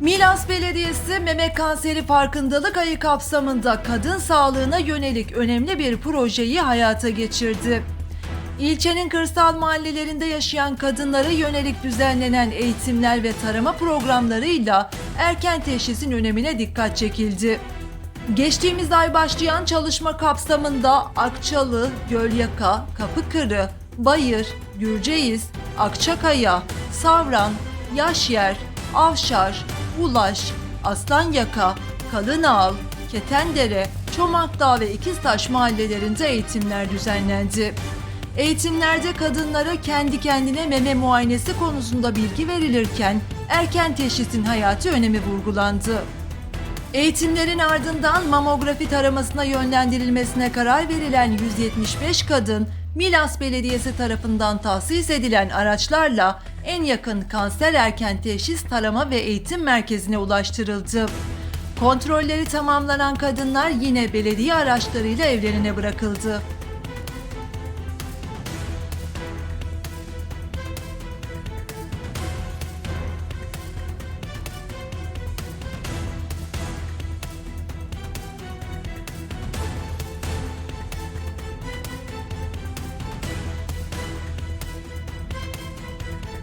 Milas Belediyesi meme kanseri farkındalık ayı kapsamında kadın sağlığına yönelik önemli bir projeyi hayata geçirdi. İlçenin kırsal mahallelerinde yaşayan kadınlara yönelik düzenlenen eğitimler ve tarama programlarıyla erken teşhisin önemine dikkat çekildi. Geçtiğimiz ay başlayan çalışma kapsamında Akçalı, Gölyaka, Kapıkırı, Bayır, Gürceğiz, Akçakaya, Savran, Yaşyer, Avşar, Ulaş, Aslanyaka, Kalınağal, Ketendere, Çomakdağ ve İkiztaş mahallelerinde eğitimler düzenlendi. Eğitimlerde kadınlara kendi kendine meme muayenesi konusunda bilgi verilirken erken teşhisin hayati önemi vurgulandı. Eğitimlerin ardından mamografi taramasına yönlendirilmesine karar verilen 175 kadın, Milas Belediyesi tarafından tahsis edilen araçlarla en yakın kanser erken teşhis tarama ve eğitim merkezine ulaştırıldı. Kontrolleri tamamlanan kadınlar yine belediye araçlarıyla evlerine bırakıldı.